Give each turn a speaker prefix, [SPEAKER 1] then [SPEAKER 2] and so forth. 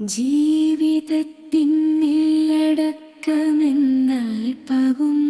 [SPEAKER 1] ജീവിതത്തിനില്ലടക്കമെന്നൽപ്പവും പകും